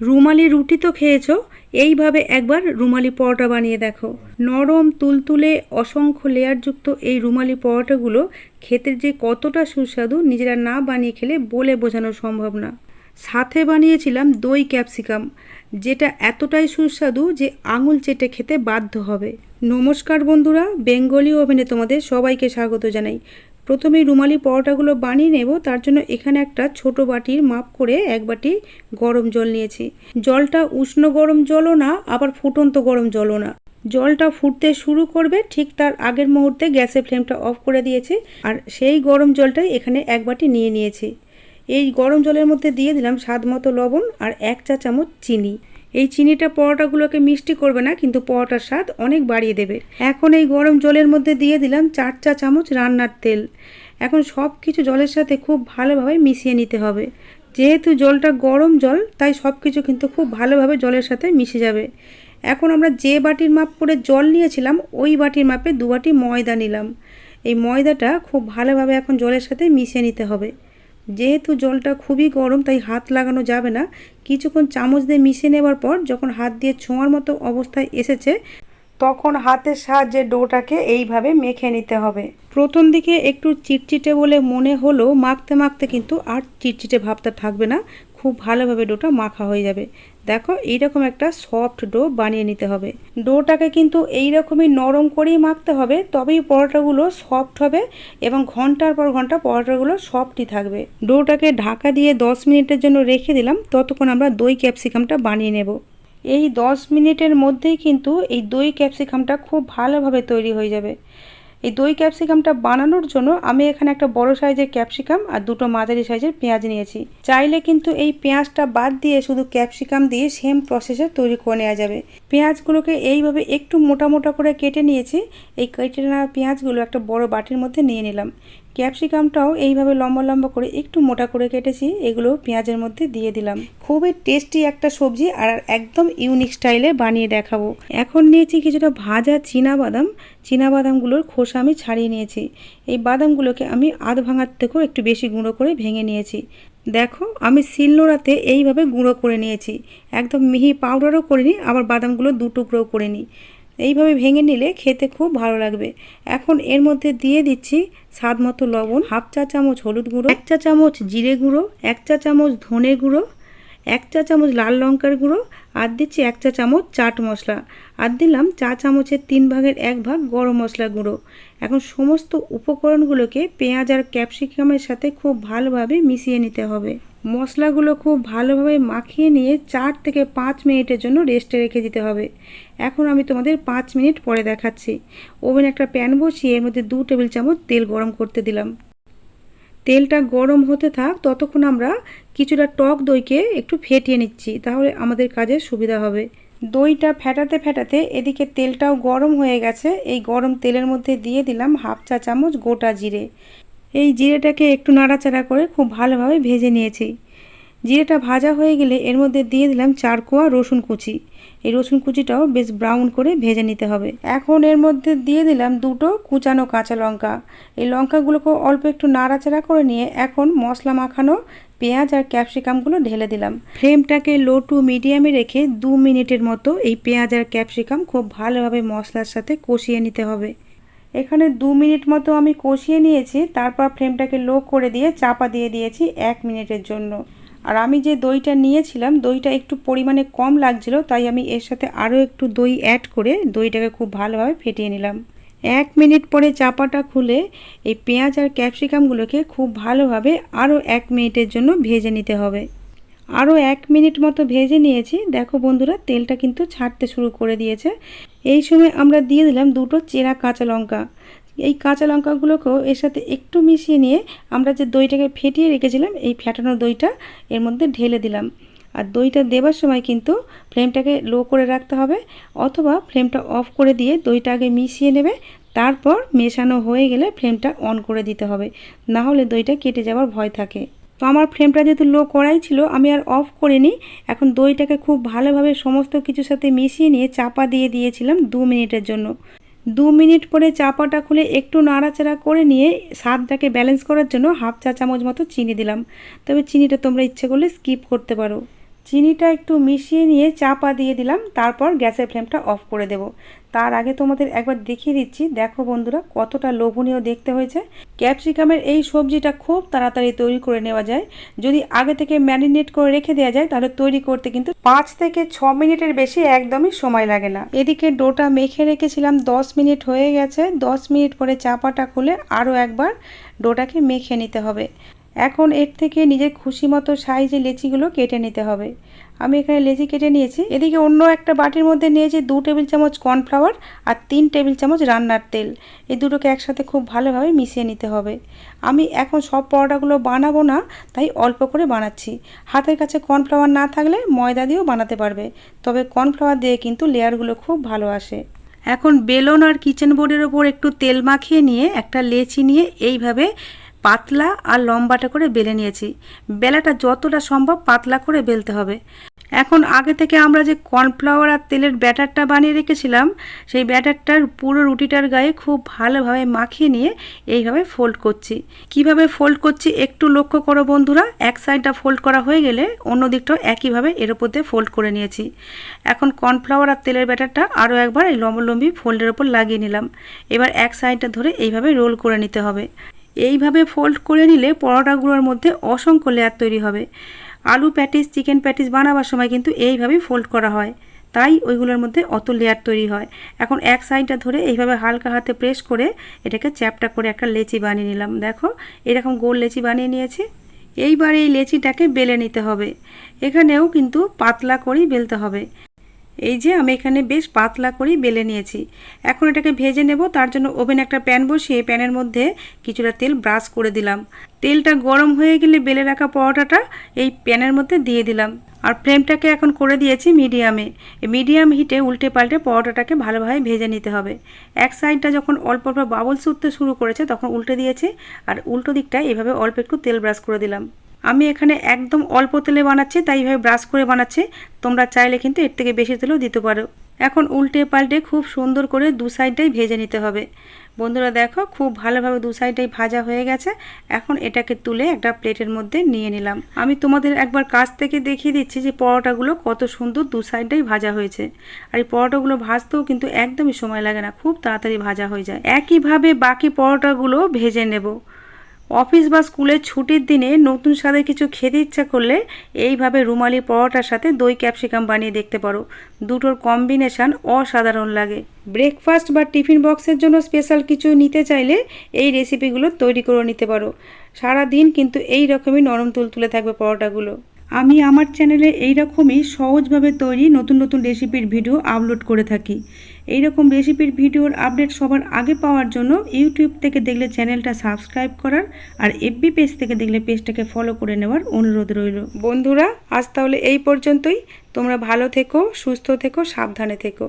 রুমালি রুটি তো খেয়েছো? এইভাবে একবার রুমালি পরোটা বানিয়ে দেখো। নরম তুলতুলে অসংখ্য লেয়ারযুক্ত এই রুমালি পরোটাগুলো খেতে যে কতটা সুস্বাদু নিজেরা না বানিয়ে খেলে বলে বোঝানো সম্ভব না। সাথে বানিয়েছিলাম দই ক্যাপসিকাম, যেটা এতটাই সুস্বাদু যে আঙুল চেটে খেতে বাধ্য হবে। নমস্কার বন্ধুরা, বেঙ্গলি ওভেনে তোমাদের সবাইকে স্বাগত জানাই। প্রথমেই রুমালি পরোটাগুলো বানিয়ে নেব, তার জন্য এখানে একটা ছোট বাটির মাপ করে এক বাটি গরম জল নিয়েছি। জলটা উষ্ণ গরম জলও না, আবার ফুটন্ত গরম জলও না। জলটা ফুটতে শুরু করবে, ঠিক তার আগের মুহূর্তে গ্যাসের ফ্লেমটা অফ করে দিয়েছি, আর সেই গরম জলটাই এখানে এক বাটি নিয়ে নিয়েছি। এই গরম জলের মধ্যে দিয়ে দিলাম স্বাদ মতো লবণ আর এক চা চামচ চিনি। এই চিনিটা পরোটাগুলোকে মিষ্টি করবে না, কিন্তু পরোটার স্বাদ অনেক বাড়িয়ে দেবে। এখন এই গরম জলের মধ্যে দিয়ে দিলাম চার চা চামচ রান্নার তেল। এখন সব কিছু জলের সাথে খুব ভালোভাবে মিশিয়ে নিতে হবে। যেহেতু জলটা গরম জল, তাই সব কিছু কিন্তু খুব ভালোভাবে জলের সাথে মিশে যাবে। এখন আমরা যে বাটির মাপ করে জল নিয়েছিলাম, ওই বাটির মাপে দু বাটি ময়দা নিলাম। এই ময়দাটা খুব ভালোভাবে এখন জলের সাথে মিশিয়ে নিতে হবে। যেহেতু জলটা খুবই গরম, তাই হাত লাগানো যাবে না। কিছুক্ষণ চামচ দিয়ে মিশিয়ে নেবার পর যখন হাত দিয়ে ছোঁয়ার মতো অবস্থায় এসেছে, তখন হাতের সাহায্যে ডোটাকে এইভাবে মেখে নিতে হবে। প্রথম দিকে একটু চিটচিটে বলে মনে হলো মাখতে মাখতে কিন্তু আর চিটচিটে ভাবটা থাকবে না। খুব ভালোভাবে ডোটা মাখা হয়ে যাবে। দেখো, এইরকম একটা সফট ডো বানিয়ে নিতে হবে। ডোটাকে কিন্তু এই এইরকমই নরম করেই মাখতে হবে, তবেই পরোটাগুলো সফট হবে এবং ঘণ্টার পর ঘণ্টা পরোটাগুলো সফটই থাকবে। ডোটাকে ঢাকা দিয়ে দশ মিনিটের জন্য রেখে দিলাম, ততক্ষণ আমরা দই ক্যাপসিকামটা বানিয়ে নেব। এই দশ মিনিটের মধ্যেই কিন্তু এই দই ক্যাপসিকামটা খুব ভালোভাবে তৈরি হয়ে যাবে। এই দই ক্যাপসিকামটা বানানোর জন্য আমি এখানে একটা বড় সাইজের ক্যাপসিকাম আর দুটো মাঝারি সাইজের পেঁয়াজ নিয়েছি। চাইলে কিন্তু এই পেঁয়াজটা বাদ দিয়ে শুধু ক্যাপসিকাম দিয়ে সেম প্রসেসে তৈরি করে নেওয়া যাবে। পেঁয়াজগুলোকে এইভাবে একটু মোটা মোটা করে কেটে নিয়েছি। এই কেটে নেওয়া পেঁয়াজগুলো একটা বড় বাটির মধ্যে নিয়ে নিলাম। ক্যাপসিকামটাও এইভাবে লম্বা লম্বা করে একটু মোটা করে কেটেছি, এগুলো পেঁয়াজের মধ্যে দিয়ে দিলাম। খুবই টেস্টি একটা সবজি আর একদম ইউনিক স্টাইলে বানিয়ে দেখাবো। এখন নিয়েছি কিছুটা ভাজা বাদাম বাদামগুলোর খোসা আমি ছাড়িয়ে নিয়েছি। এই বাদামগুলোকে আমি আধ ভাঙার থেকেও একটু বেশি গুঁড়ো করে ভেঙে নিয়েছি। দেখো, আমি শিলনোড়াতে এইভাবে গুঁড়ো করে নিয়েছি। একদম মিহি পাউডারও করিনি, আবার বাদামগুলো দু টুকরোও করে নিই এইভাবে ভেঙে নিলে খেতে খুব ভালো লাগবে। এখন এর মধ্যে দিয়ে দিচ্ছি স্বাদ মতো লবণ, হাফ চা চামচ হলুদ গুঁড়ো, এক চা চামচ জিরে গুঁড়ো, এক চা চামচ ধনে গুঁড়ো, এক চা চামচ লাল লঙ্কার গুঁড়ো আর দিচ্ছি এক চা চামচ চাট মশলা। আর দিলাম চা চামচের তিন ভাগের এক ভাগ গরম মশলা গুঁড়ো। এখন সমস্ত উপকরণগুলোকে পেঁয়াজ আর ক্যাপসিকামের সাথে খুব ভালোভাবে মিশিয়ে নিতে হবে। মশলাগুলো খুব ভালোভাবে মাখিয়ে নিয়ে চার থেকে পাঁচ মিনিটের জন্য রেস্টে রেখে দিতে হবে। এখন আমি তোমাদের পাঁচ মিনিট পরে দেখাচ্ছি। ওভেন একটা প্যান বসিয়ে এর মধ্যে দু টেবিল চামচ তেল গরম করতে দিলাম। তেলটা গরম হতে থাক, ততক্ষণ আমরা কিছুটা টক দইকে একটু ফেটিয়ে নিচ্ছি, তাহলে আমাদের কাজে সুবিধা হবে। দইটা ফেটাতে ফেটাতে এদিকে তেলটাও গরম হয়ে গেছে। এই গরম তেলের মধ্যে দিয়ে দিলাম হাফ চা চামচ গোটা জিরে। এই জিরেটাকে একটু নাড়াচাড়া করে খুব ভালোভাবে ভেজে নিয়েছি। জিরেটা ভাজা হয়ে গেলে এর মধ্যে দিয়ে দিলাম চার কোয়া রসুন কুচি। এই রসুন কুচিটাও বেশ ব্রাউন করে ভেজে নিতে হবে। এখন এর মধ্যে দিয়ে দিলাম দুটো কুচানো কাঁচা লঙ্কা। এই লঙ্কাগুলোকে অল্প একটু নাড়াচাড়া করে নিয়ে এখন মশলা মাখানো পেঁয়াজ আর ক্যাপসিকামগুলো ঢেলে দিলাম। ফ্লেমটাকে লো টু মিডিয়ামে রেখে দু মিনিটের মতো এই পেঁয়াজ আর ক্যাপসিকাম খুব ভালোভাবে মশলার সাথে কষিয়ে নিতে হবে। এখানে দু মিনিট মতো আমি কষিয়ে নিয়েছি, তারপর ফ্লেমটাকে লো করে দিয়ে চাপা দিয়ে দিয়েছি এক মিনিটের জন্য। আর আমি যে দইটা নিয়েছিলাম, দইটা একটু পরিমাণে কম লাগছিল, তাই আমি এর সাথে আরও একটু দই অ্যাড করে দইটাকে খুব ভালোভাবে ফেটিয়ে নিলাম। এক মিনিট পরে চাপাটা খুলে এই পেঁয়াজ আর ক্যাপসিকামগুলোকে খুব ভালোভাবে আরও এক মিনিটের জন্য ভেজে নিতে হবে। আরও এক মিনিট মতো ভেজে নিয়েছি। দেখো বন্ধুরা, তেলটা কিন্তু ছাড়তে শুরু করে দিয়েছে। এই সময় আমরা দিয়ে দিলাম দুটো চেরা কাঁচা লঙ্কা। এই কাঁচা লঙ্কাগুলোকেও এর সাথে একটু মিশিয়ে নিয়ে আমরা যে দইটাকে ফেটিয়ে রেখেছিলাম, এই ফেটানো দইটা এর মধ্যে ঢেলে দিলাম। আর দইটা দেবার সময় কিন্তু ফ্লেমটাকে লো করে রাখতে হবে, অথবা ফ্লেমটা অফ করে দিয়ে দইটা আগে মিশিয়ে নেবে, তারপর মেশানো হয়ে গেলে ফ্লেমটা অন করে দিতে হবে। না হলে দইটা কেটে যাওয়ার ভয় থাকে। তো আমার ফ্লেমটা যেহেতু লো করাই ছিল, আমি আর অফ করিনি। এখন দইটাকে খুব ভালোভাবে সমস্ত কিছুর সাথে মিশিয়ে নিয়ে চাপা দিয়ে দিয়েছিলাম দু মিনিটের জন্য। দু মিনিট পরে চাপাটা খুলে একটু নাড়াচাড়া করে নিয়ে স্বাদটাকে ব্যালেন্স করার জন্য হাফ চা চামচ মতো চিনি দিলাম। তবে চিনিটা তোমরা ইচ্ছে করলে স্কিপ করতে পারো। চিনিটা একটু মিশিয়ে নিয়ে চাপা দিয়ে দিলাম, তারপর গ্যাসের ফ্লেমটা অফ করে দেব। তার আগে তোমাদের একবার দেখিয়ে দিচ্ছি। দেখো বন্ধুরা, কতটা লোভনীয় দেখতে হয়েছে। ক্যাপসিকামের এই সবজিটা খুব তাড়াতাড়ি তৈরি করে নেওয়া যায়। যদি আগে থেকে ম্যারিনেট করে রেখে দেওয়া যায়, তাহলে তৈরি করতে কিন্তু পাঁচ থেকে ছ মিনিটের বেশি একদমই সময় লাগে না। এদিকে ডোটা মেখে রেখেছিলাম, দশ মিনিট হয়ে গেছে। দশ মিনিট পরে চাপাটা খুলে আরও একবার ডোটাকে মেখে নিতে হবে। এখন এর থেকে নিজের খুশি মতো সাইজে লেচিগুলো কেটে নিতে হবে। আমি এখানে লেচি কেটে নিয়েছি। এদিকে অন্য একটা বাটির মধ্যে নিয়েছি দু টেবিল চামচ কর্নফ্লাওয়ার আর তিন টেবিল চামচ রান্নার তেল। এই দুটোকে একসাথে খুব ভালোভাবে মিশিয়ে নিতে হবে। আমি এখন সব পরোটাগুলো বানাবো না, তাই অল্প করে বানাচ্ছি। হাতের কাছে কর্নফ্লাওয়ার না থাকলে ময়দা দিয়েও বানাতে পারবে, তবে কর্নফ্লাওয়ার দিয়ে কিন্তু লেয়ারগুলো খুব ভালো আসে। এখন বেলন আর কিচেন বোর্ডের ওপর একটু তেল মাখিয়ে নিয়ে একটা লেচি নিয়ে এইভাবে পাতলা আর লম্বাটা করে বেলে নিয়েছি। বেলাটা যতটা সম্ভব পাতলা করে বেলতে হবে। এখন আগে থেকে আমরা যে কর্নফ্লাওয়ার আর তেলের ব্যাটারটা বানিয়ে রেখেছিলাম, সেই ব্যাটারটার পুরো রুটিটার গায়ে খুব ভালোভাবে মাখিয়ে নিয়ে এইভাবে ফোল্ড করছি। কীভাবে ফোল্ড করছি একটু লক্ষ্য করো বন্ধুরা, এক সাইডটা ফোল্ড করা হয়ে গেলে অন্য দিকটাও একইভাবে এর উপর দিয়ে ফোল্ড করে নিয়েছি। এখন কর্নফ্লাওয়ার আর তেলের ব্যাটারটা আরও একবার এই লম্বলম্বি ফোল্ডের ওপর লাগিয়ে নিলাম। এবার এক সাইডটা ধরে এইভাবে রোল করে নিতে হবে। এইভাবে ফোল্ড করে নিলে পরোটাগুলোর মধ্যে অসংখ্য লেয়ার তৈরি হবে। আলু প্যাটিস চিকেন প্যাটিস বানাবার সময় কিন্তু এইভাবেই ফোল্ড করা হয়। তাই ওইগুলোর মধ্যে অত লেয়ার তৈরি হয়। এখন এক সাইডটা ধরে এইভাবে হালকা হাতে প্রেস করে এটাকে চ্যাপটা করে একটা লেচি বানিয়ে নিলাম। দেখো, এরকম গোল লেচি বানিয়ে নিয়েছি। এইবার এই লেচিটাকে বেলে নিতে হবে। এখানেও কিন্তু পাতলা করেই বেলতে হবে। এই যে আমি এখানে বেশ পাতলা করেই বেলে নিয়েছি। এখন এটাকে ভেজে নেব, তার জন্য ওভেন একটা প্যান বসিয়ে প্যানের মধ্যে কিছুটা তেল ব্রাশ করে দিলাম। তেলটা গরম হয়ে গেলে বেলে রাখা পরোটাটা এই প্যানের মধ্যে দিয়ে দিলাম। আর ফ্লেমটাকে এখন করে দিয়েছি মিডিয়ামে। মিডিয়াম হিটে উল্টে পাল্টে পরোটাটাকে ভালোভাবে ভেজে নিতে হবে। এক সাইডটা যখন অল্প অল্প বাবলস উঠতে শুরু করেছে, তখন উল্টে দিয়েছি। আর উল্টো দিকটা এভাবে অল্প একটু তেল ব্রাশ করে দিলাম। আমি এখানে একদম অল্প তেলে বানাচ্ছি, তাই এইভাবে ব্রাশ করে বানাচ্ছি। তোমরা চাইলে কিন্তু এর থেকে বেশি তেলেও দিতে পারো। এখন উল্টে পাল্টে খুব সুন্দর করে দু সাইডটাই ভেজে নিতে হবে। বন্ধুরা দেখো, খুব ভালোভাবে দু সাইডটাই ভাজা হয়ে গেছে। এখন এটাকে তুলে একটা প্লেটের মধ্যে নিয়ে নিলাম। আমি তোমাদের একবার কাছ থেকে দেখিয়ে দিচ্ছি যে পরোটাগুলো কত সুন্দর দু সাইডটাই ভাজা হয়েছে। আর এই পরোটাগুলো ভাজতেও কিন্তু একদমই সময় লাগে না, খুব তাড়াতাড়ি ভাজা হয়ে যায়। একইভাবে বাকি পরোটাগুলো ভেজে নেব। অফিস বা স্কুলের ছুটির দিনে নতুন স্বাদের কিছু খেতে ইচ্ছা করলে এইভাবে রুমালি পরোটার সাথে দই ক্যাপসিকাম বানিয়ে দেখতে পারো। দুটোর কম্বিনেশান অসাধারণ লাগে। ব্রেকফাস্ট বা টিফিন বক্সের জন্য স্পেশাল কিছু নিতে চাইলে এই রেসিপিগুলো তৈরি করে নিতে পারো। সারা দিন কিন্তু এই রকমই নরম তুলতুলে থাকবে পরোটাগুলো। আমি আমার চ্যানেলে এইরকমই সহজভাবে তৈরি নতুন নতুন রেসিপির ভিডিও আপলোড করে থাকি। এইরকম রেসিপির ভিডিওর আপডেট সবার আগে পাওয়ার জন্য ইউটিউব থেকে দেখলে চ্যানেলটা সাবস্ক্রাইব করার আর এফবি পেজ থেকে দেখলে পেজটাকে ফলো করে নেওয়ার অনুরোধ রইল। বন্ধুরা, আজ তাহলে এই পর্যন্তই। তোমরা ভালো থেকো, সুস্থ থেকো, সাবধানে থেকো।